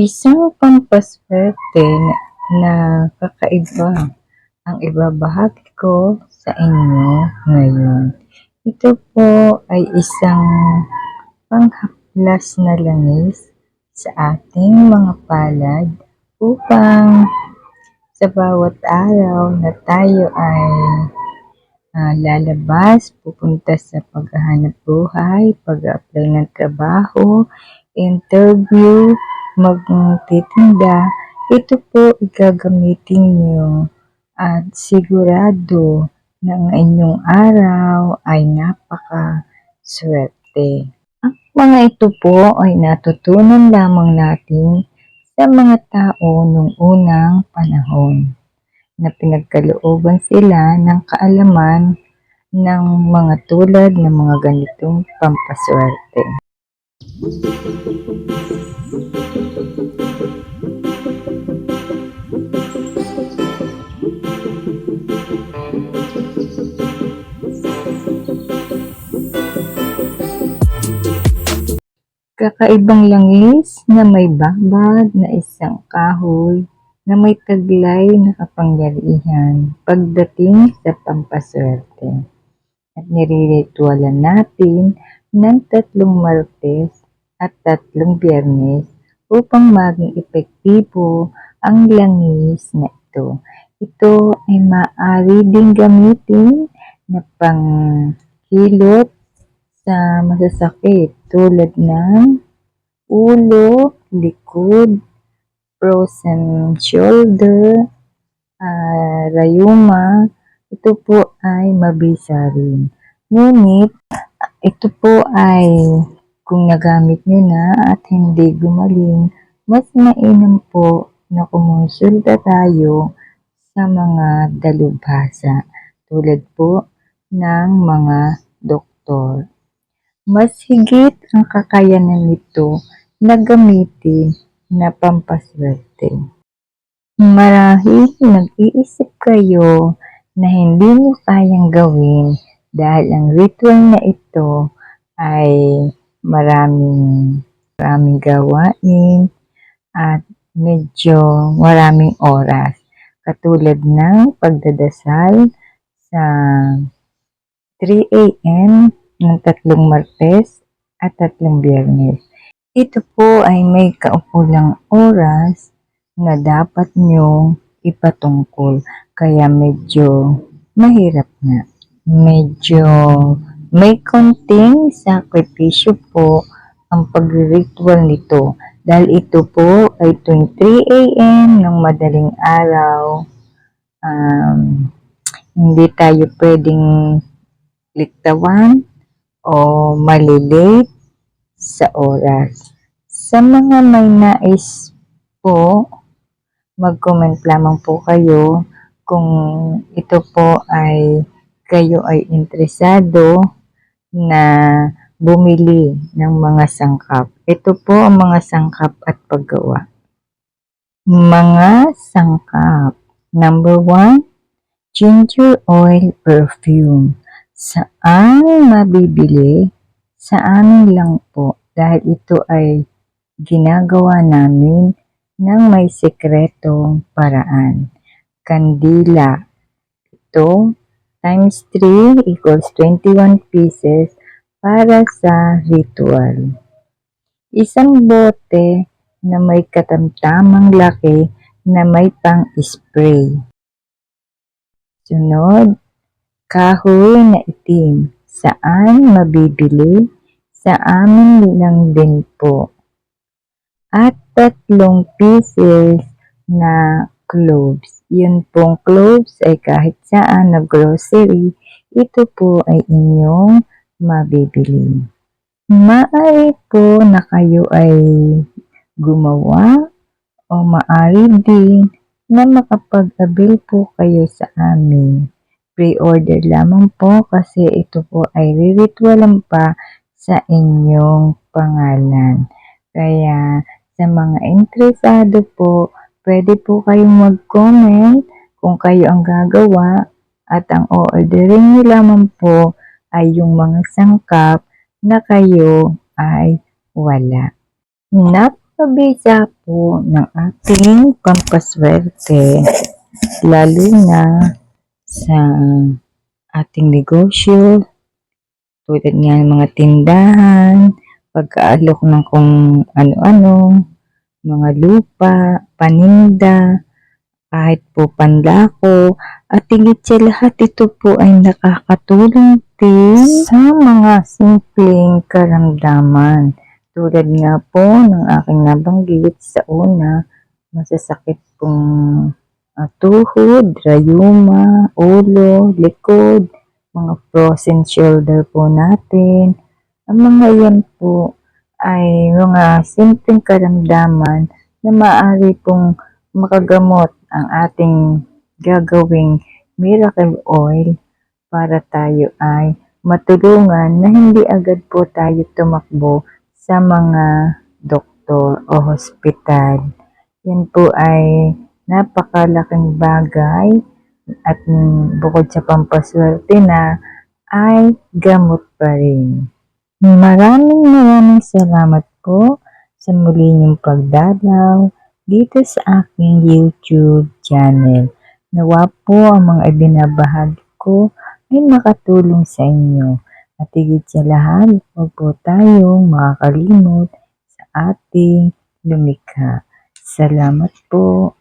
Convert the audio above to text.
Isang pampaswerte na, kakaiba ang ibabahagi ko sa inyo ngayon. Ito po ay isang panghaplas na langis sa ating mga palad upang sa bawat araw na tayo ay ah, lalabas, pupunta sa paghahanap buhay, pag-apply ng trabaho, interview, magtitinda, ito po igagamitin nyo at sigurado na ang inyong araw ay napaka swerte. Ang mga ito po ay natutunan lamang natin sa mga tao nung unang panahon na pinagkalooban sila ng kaalaman ng mga tulad ng mga ganitong pampaswerte. Kakaibang langis na may babad na isang kahoy na may taglay na kapangyarihan pagdating sa pampaswerte. At niritualan natin ng tatlong martes at tatlong biyernes upang maging epektibo ang langis na ito. Ito ay maaari din gamitin na panghilot sa masasakit tulad ng ulo, likod, frozen shoulder, ah, rayuma, ito po ay mabisa rin. Ngunit, ito po ay kung nagamit nyo na at hindi gumaling, mas mainam po na kumonsulta tayo sa mga dalubhasa tulad po ng mga doktor. Mas higit ang kakayanan nito na gamitin na pampaswerte. Marahil nag-iisip kayo na hindi nyo kayang gawin dahil ang ritual na ito ay maraming, maraming gawain at medyo maraming oras. Katulad ng pagdadasal sa 3 a.m. ng tatlong Martes at tatlong Biyernes. Ito po ay may kaukulang oras na dapat nyong ipatungkol. Kaya medyo mahirap nga. Medyo may konting sakripisyo po ang pag-ritual nito dahil ito po ay tuwing 3 a.m. ng madaling araw. Um, hindi tayo pwedeng liktawan o malilate sa oras. Sa mga may nais po, mag-comment lamang po kayo kung ito po ay kayo ay interesado na bumili ng mga sangkap. Ito po ang mga sangkap at paggawa. Mga sangkap. Number one, ginger oil perfume. Saan mabibili? Sa amin lang po dahil ito ay ginagawa namin ng may sekretong paraan. Kandila. Ito times 3 equals 21 pieces para sa ritual. Isang bote na may katamtamang laki na may pang-spray. Sunod, kahoy na itim. Saan mabibili? Sa amin lang din po. At tatlong pieces na cloves. Yun pong cloves ay kahit saan na grocery, ito po ay inyong mabibili. Maaari po na kayo ay gumawa o maaari din na makapag-avail po kayo sa amin. Pre-order lamang po kasi ito po ay riritualan pa sa inyong pangalan. Kaya sa mga interesado po, pwede po kayong mag-comment kung kayo ang gagawa at ang orderin nyo lamang po ay yung mga sangkap na kayo ay wala. pabisa po ng ating pampaswerte, lalo na sa ating negosyo, tulad nga ng mga tindahan, pagkaalok ng kung ano-ano, mga lupa, paninda, kahit po panlako, at higit sa lahat ito po ay nakakatulong din sa mga simpleng karamdaman. Tulad nga po ng aking nabanggit sa una, masasakit pong ah, tuhod, rayuma, ulo, likod, mga frozen shoulder po natin. Ang mga yan po ay mga simpleng karamdaman na maaari pong makagamot ang ating gagawing miracle oil para tayo ay matulungan na hindi agad po tayo tumakbo sa mga doktor o hospital. Yan po ay napakalaking bagay at bukod sa pampaswerte na ay gamot pa rin. Maraming maraming salamat po sa muli niyong pagdalaw dito sa aking YouTube channel. Nawa po ang mga ibinabahagi ko ay makatulong sa inyo. At higit sa lahat, huwag po tayong makakalimot sa ating lumikha. Salamat po.